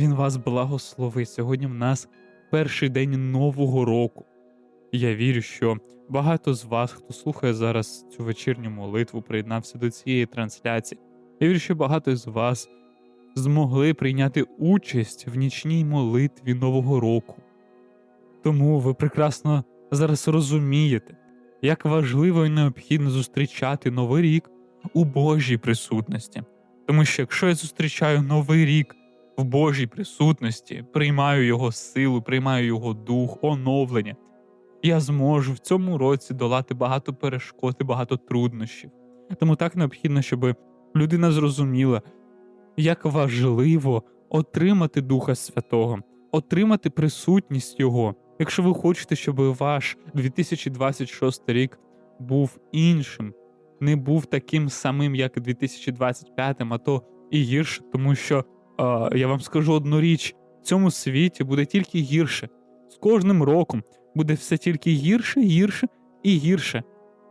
Він вас благословить. Сьогодні в нас перший день нового року. Я вірю, що багато з вас, хто слухає зараз цю вечірню молитву, приєднався до цієї трансляції. Я вірю, що багато з вас змогли прийняти участь в нічній молитві Нового року. Тому ви прекрасно зараз розумієте, як важливо і необхідно зустрічати новий рік у Божій присутності. Тому що якщо я зустрічаю новий рік в Божій присутності, приймаю його силу, приймаю його дух, оновлення, я зможу в цьому році долати багато перешкод і багато труднощів. Тому так необхідно, щоб людина зрозуміла, як важливо отримати Духа Святого, отримати присутність Його. Якщо ви хочете, щоб ваш 2026 рік був іншим, не був таким самим, як 2025, а то і гірше, тому що я вам скажу одну річ: в цьому світі буде тільки гірше. З кожним роком буде все тільки гірше, гірше і гірше.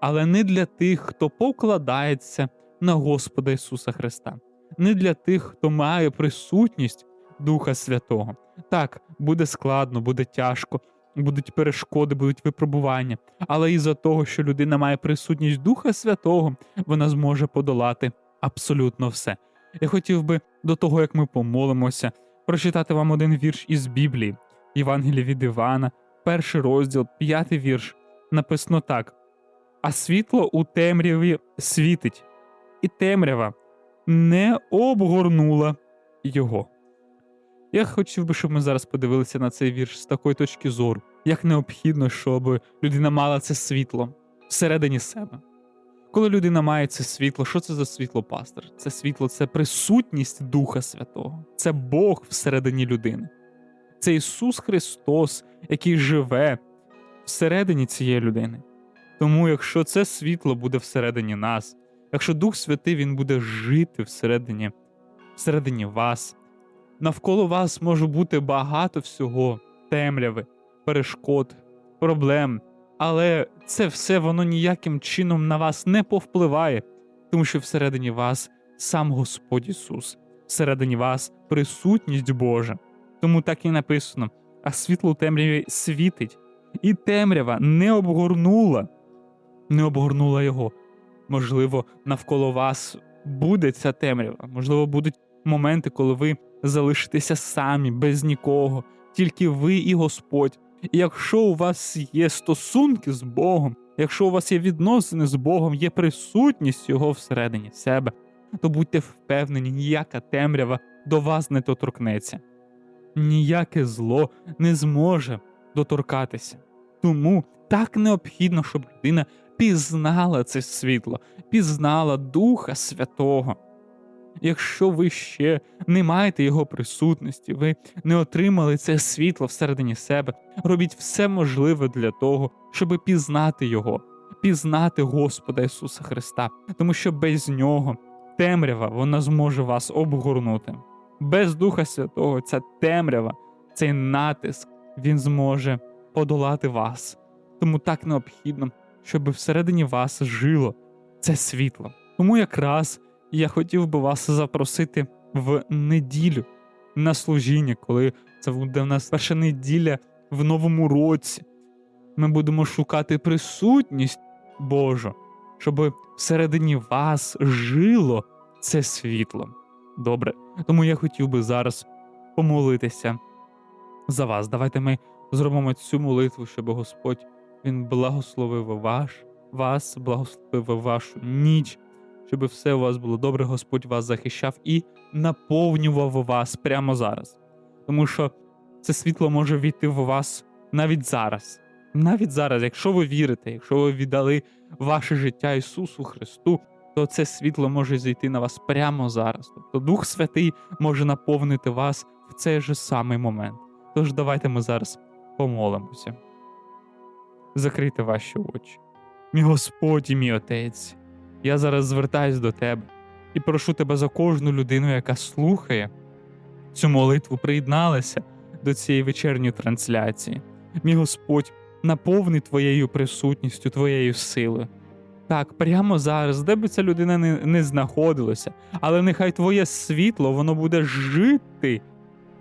Але не для тих, хто покладається на Господа Ісуса Христа, не для тих, хто має присутність Духа Святого. Так, буде складно, буде тяжко, будуть перешкоди, будуть випробування. Але із-за того, що людина має присутність Духа Святого, вона зможе подолати абсолютно все. Я хотів би до того, як ми помолимося, прочитати вам один вірш із Біблії, Євангелія від Івана, перший розділ, п'ятий вірш. Написано так: А світло у темряві світить, і темрява не обгорнула його. Я хотів би, щоб ми зараз подивилися на цей вірш з такої точки зору, як необхідно, щоб людина мала це світло всередині себе. Коли людина має це світло, що це за світло, пастор? Це світло це присутність Духа Святого, це Бог всередині людини. Це Ісус Христос, який живе всередині цієї людини. Тому, якщо це світло буде всередині нас, якщо Дух Святий Він буде жити всередині, всередині вас, навколо вас може бути багато всього, темряви, перешкод, проблем. Але це все воно ніяким чином на вас не повпливає, тому що всередині вас сам Господь Ісус, всередині вас присутність Божа. Тому так і написано: а світло темряві світить, і темрява не обгорнула, не обгорнула його. Можливо, навколо вас буде ця темрява, можливо, будуть моменти, коли ви залишитеся самі, без нікого, тільки ви і Господь. І якщо у вас є стосунки з Богом, якщо у вас є відносини з Богом, є присутність Його всередині себе, то будьте впевнені, ніяка темрява до вас не доторкнеться. Ніяке зло не зможе доторкатися. Тому так необхідно, щоб людина пізнала це світло, пізнала Духа Святого. Якщо ви ще не маєте його присутності, ви не отримали це світло всередині себе, робіть все можливе для того, щоб пізнати його, пізнати Господа Ісуса Христа, тому що без нього темрява вона зможе вас обгорнути. Без Духа Святого ця темрява, цей натиск, він зможе подолати вас. Тому так необхідно, щоб всередині вас жило це світло. Тому якраз я хотів би вас запросити в неділю на служіння, коли це буде в нас перша неділя в новому році. Ми будемо шукати присутність Божу, щоб всередині вас жило це світло. Добре, тому я хотів би зараз помолитися за вас. Давайте ми зробимо цю молитву, щоб Господь Він благословив ваш, вас, благословив вашу ніч, щоб все у вас було добре, Господь вас захищав і наповнював вас прямо зараз. Тому що це світло може війти в вас навіть зараз. Навіть зараз, якщо ви вірите, якщо ви віддали ваше життя Ісусу Христу, то це світло може зійти на вас прямо зараз. Тобто Дух Святий може наповнити вас в цей же самий момент. Тож давайте ми зараз помолимося. Закрийте ваші очі. Мій Господь і мій Отець, я зараз звертаюсь до Тебе і прошу Тебе за кожну людину, яка слухає цю молитву, приєдналася до цієї вечірньої трансляції. Мій Господь, наповни Твоєю присутністю, Твоєю силою. Так, прямо зараз, де би ця людина не, не знаходилася, але нехай Твоє світло воно буде жити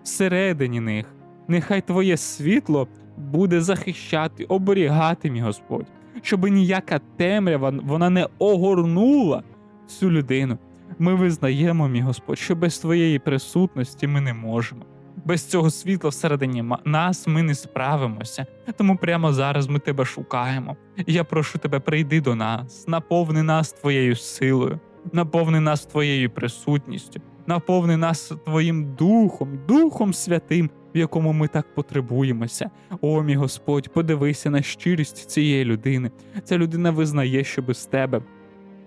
всередині них. Нехай Твоє світло буде захищати, оберігати, мій Господь, щоб ніяка темрява вона не огорнула цю людину. Ми визнаємо, мій Господь, що без Твоєї присутності ми не можемо. Без цього світла всередині нас ми не справимося. Тому прямо зараз ми тебе шукаємо. Я прошу тебе, прийди до нас, наповни нас твоєю силою, наповни нас твоєю присутністю, наповни нас твоїм духом, Духом Святим, в якому ми так потребуємося. О, мій Господь, подивися на щирість цієї людини. Ця людина визнає, що без тебе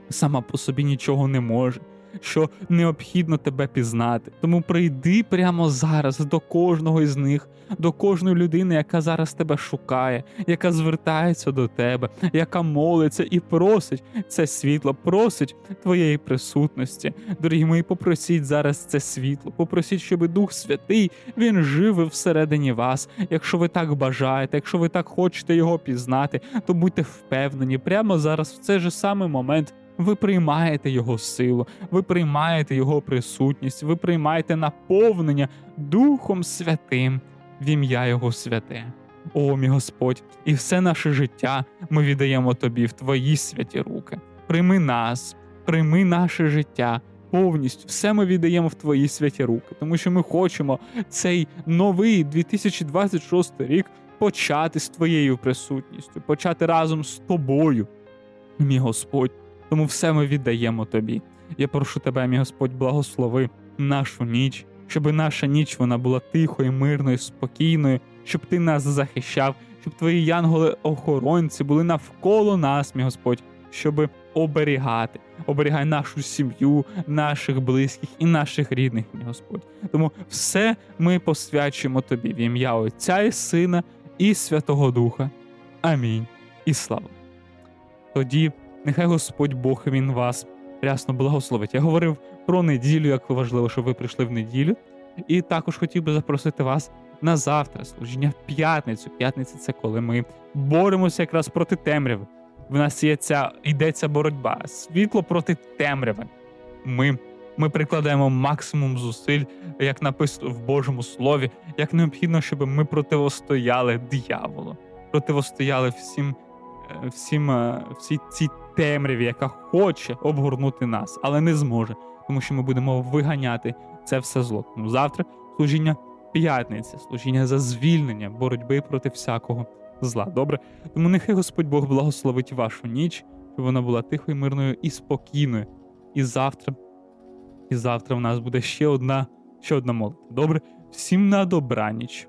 сама по собі нічого не може. Що необхідно тебе пізнати. Тому прийди прямо зараз до кожного із них, до кожної людини, яка зараз тебе шукає, яка звертається до тебе, яка молиться і просить це світло, просить твоєї присутності. Дорогі мої, попросіть зараз це світло, попросіть, щоб Дух Святий він жив всередині вас. Якщо ви так бажаєте, якщо ви так хочете його пізнати, то будьте впевнені, прямо зараз, в цей же самий момент. Ви приймаєте його силу, ви приймаєте його присутність, ви приймаєте наповнення Духом Святим в ім'я Його святе. О, мій Господь, і все наше життя ми віддаємо Тобі в Твої святі руки. Прийми нас, прийми наше життя повністю. Все ми віддаємо в Твої святі руки, тому що ми хочемо цей новий 2026 рік почати з Твоєю присутністю, почати разом з тобою, мій Господь. Тому все ми віддаємо тобі. Я прошу тебе, мій Господь, благослови нашу ніч, щоб наша ніч вона була тихою, мирною, спокійною, щоб ти нас захищав, щоб твої янголи-охоронці були навколо нас, мій Господь, щоб оберігати. Оберігай нашу сім'ю, наших близьких і наших рідних, мій Господь. Тому все ми посвячуємо тобі в ім'я Отця і Сина і Святого Духа. Амінь. І слава. Тоді Нехай Господь Бог він вас рясно благословить. Я говорив про неділю, як важливо, щоб ви прийшли в неділю. І також хотів би запросити вас на завтра, служіння в п'ятницю. П'ятниця це коли ми боремося якраз проти темряви. В нас є ця йдеться боротьба, світло проти темряви. Ми, ми прикладаємо максимум зусиль, як написано в Божому Слові, як необхідно, щоб ми противостояли дияволу, противостояли всім всім е, всій цій темряві, яка хоче обгорнути нас, але не зможе, тому що ми будемо виганяти це все зло. Тому завтра служіння п'ятниці, служіння за звільнення, боротьби проти всякого зла. Добре? Тому нехай Господь Бог благословить вашу ніч, щоб вона була тихою, мирною і спокійною. І завтра, і завтра в нас буде ще одна, ще одна молитва. Добре? Всім на добраніч.